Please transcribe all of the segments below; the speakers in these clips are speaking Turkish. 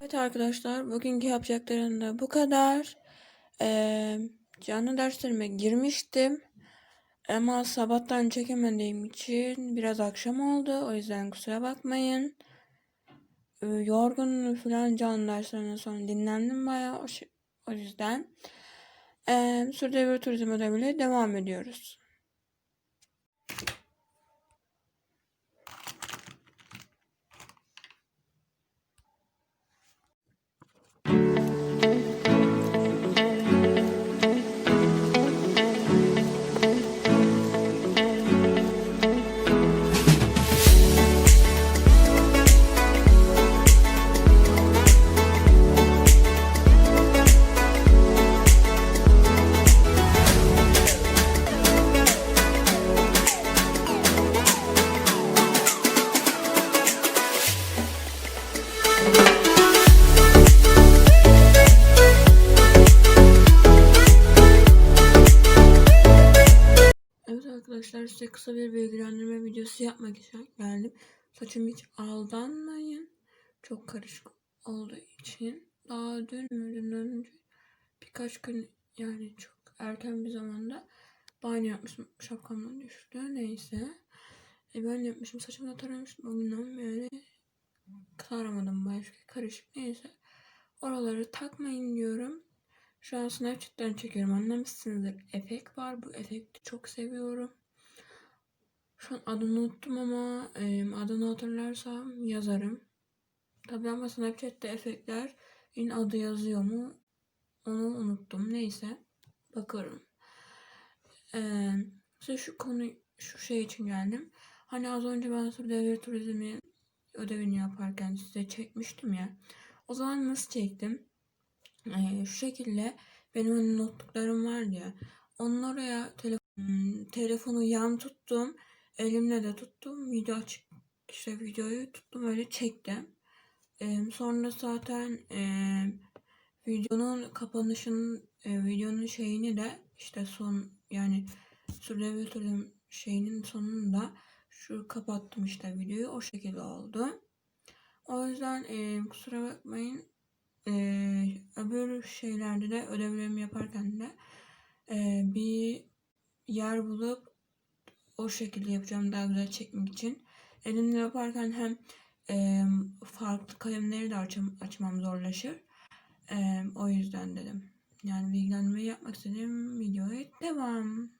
Evet arkadaşlar bugünkü yapacaklarım da bu kadar. Ee, canlı derslerime girmiştim. Ama sabahtan çekemediğim için biraz akşam oldu. O yüzden kusura bakmayın. Ee, yorgun falan canlı derslerinden sonra dinlendim bayağı. O, yüzden. Ee, Sürdürülebilir turizm ödeviyle devam ediyoruz. Evet arkadaşlar size kısa bir bilgilendirme videosu yapmak için geldim. Saçım hiç aldanmayın. Çok karışık olduğu için. Daha dün mü dün önce birkaç gün yani çok erken bir zamanda banyo yapmışım. Şapkamdan düştü. Neyse. E ben yapmışım. Saçımı da taramıştım. O günden beri taramadım başka. Karışık. Neyse. Oraları takmayın diyorum. Şu an Snapchat'ten çekiyorum. Anlamışsınızdır. Efekt var. Bu efekti çok seviyorum. Şu an adını unuttum ama e, adını hatırlarsam yazarım. Tabii ama Snapchat'te efektler in adı yazıyor mu? Onu unuttum. Neyse. Bakarım. Ee, size şu konu şu şey için geldim. Hani az önce ben sur devlet turizmi ödevini yaparken size çekmiştim ya. O zaman nasıl çektim? Ee, şu şekilde benim hani notluklarım var ya. Onu oraya telefon, telefonu yan tuttum. Elimle de tuttum. Video açık işte videoyu tuttum öyle çektim. Ee, sonra zaten e, videonun kapanışının e, videonun şeyini de işte son yani turizm şeyinin sonunda şu kapattım işte videoyu o şekilde oldu. O yüzden e, kusura bakmayın. Ee, öbür şeylerde de ödevlerimi yaparken de e, bir yer bulup o şekilde yapacağım daha güzel çekmek için. Elimle yaparken hem e, farklı kalemleri de açam, açmam zorlaşır. E, o yüzden dedim. Yani bilgilendirmeyi yapmak istedim. Videoya devam.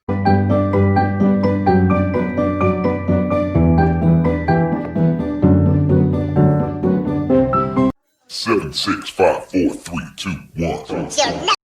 Seven, six, five, four, three, two, one.